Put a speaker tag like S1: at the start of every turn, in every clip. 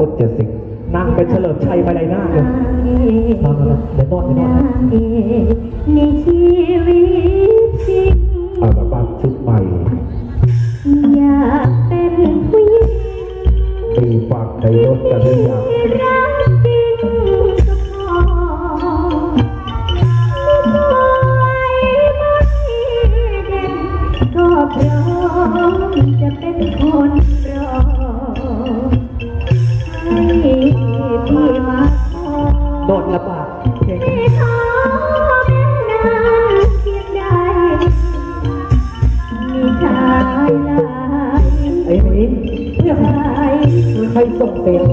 S1: คตจะสิง
S2: นั่งเป็นเฉลิมชัยไปไรหน้าเลยนอนนอนเดี๋ยวนอนเดี๋ยวนอน
S3: ในชีวิตจริง
S1: อัลบั้มชุดใหม่
S3: อยากเป็นผู้หญิง
S1: ปีฝากในรถกันหรือยัง
S3: รักจริงก็พอไม่สวยไม่เด่นก็พร้อมจะเป็นค
S2: ลง
S3: ที่ขอเป็นนางเพียงใดมีชายหลาย
S2: ไอ้หมีเพื่อนใครส่งเสียง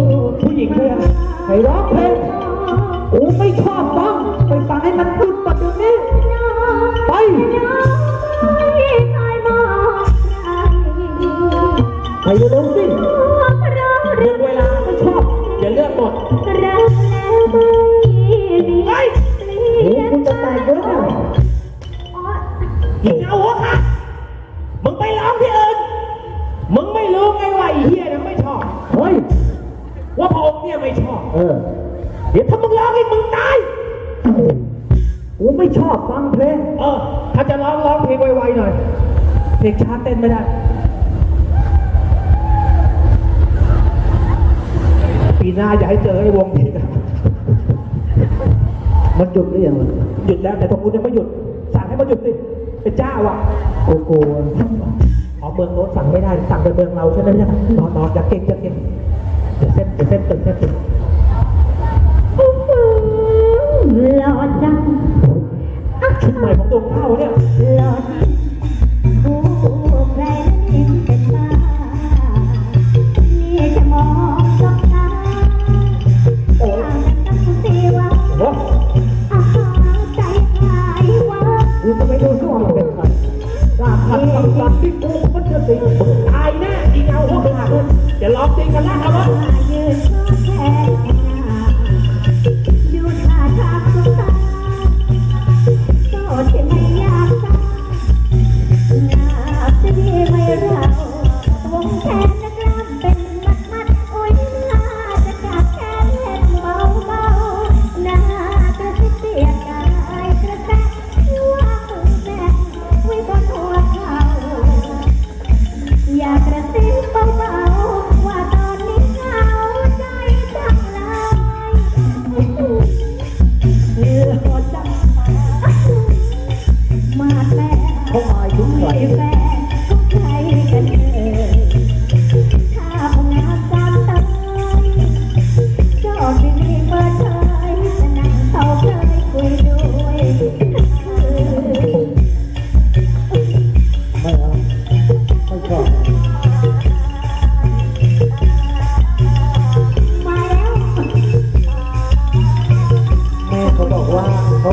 S2: ผู้หญิงเพื่อนใครร้องเพลงกูไม่ชอบฟังไปฟังให้มันหยุดปัดเดี๋ยวนี้ไป ไปเร็วๆสิเรื่องเวลาไม่ชอบอย่าเลือกหมด ยิงเอาหัวค่ะมึงไปร้องที่อื่น มึงไม่รู้ไงว่าไอ้เฮียนะไม่ชอบ เฮ้ย ว่าพระองค์เนี่ยไม่ชอบ เออ เดี๋ยวถ้ามึงร้องให้มึงตาย กูไม่ชอบฟังเพลง เออ ถ้าจะร้องร้องเพลงไวๆหน่อย เพลงช้าเต้นไม่ได้ ปีหน้าอย่าให้เจอไอ้วงนี้นะมันหยุดหรือยังวะหยุดแล้วแต่ทงคุณยังไม่หยุด สั่งให้มันหยุดสิ เป็นเจ้าอะโกโก้ขอเมืองโน้นสั่งไม่ได้ สั่งไปเมืองเราใช่ไหมเนี่ยนอนนอนอย่าเก่งจะเก่งเดี๋ยวเส้นเดี๋ยวเส้นตึงเส้นตึง
S3: หล่อจัง
S2: ชุดใหม่ของตัวเข้าวเนี่ย
S3: หล่อ
S2: ลาพันคำสั่งที่กูมันจะติดตายแน่อีเงาหัวขาดจะลองจริงกัน
S3: แล้ว
S2: ครับ
S3: ว่า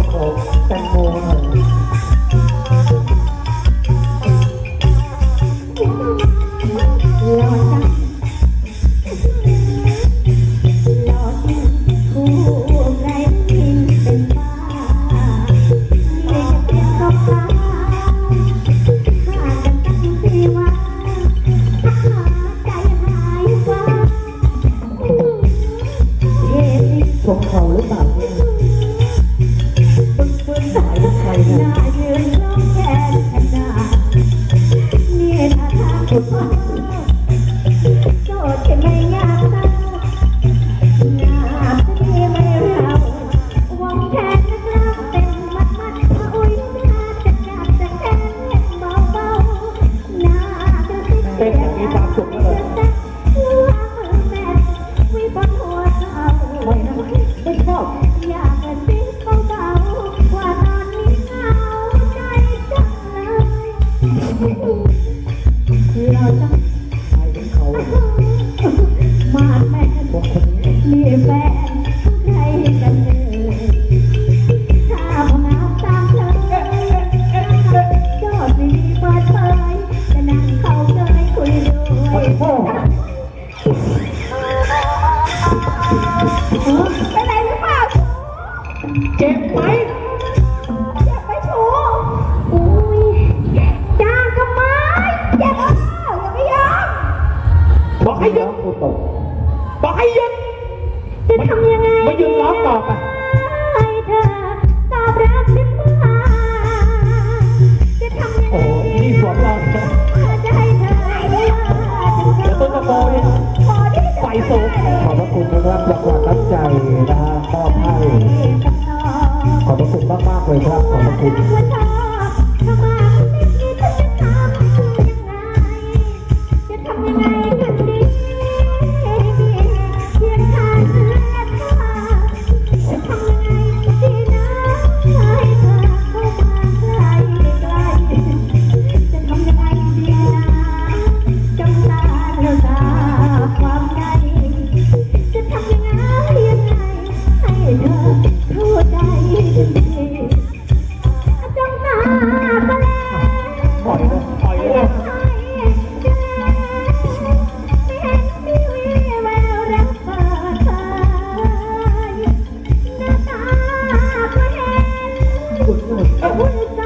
S2: ว่าเขาขอแตงโม
S3: Thank you. แฟนใครกันเอ่ยถ้าพงาตามเธอก็ไม่มีเปิดเผยจะนั่งเขาเคยคุยด้วย
S2: พ่อ
S3: เป็นไรหรือเปล่า
S2: เจ็บไหม
S3: เล
S1: ยครับขอบคุณ
S3: บุญ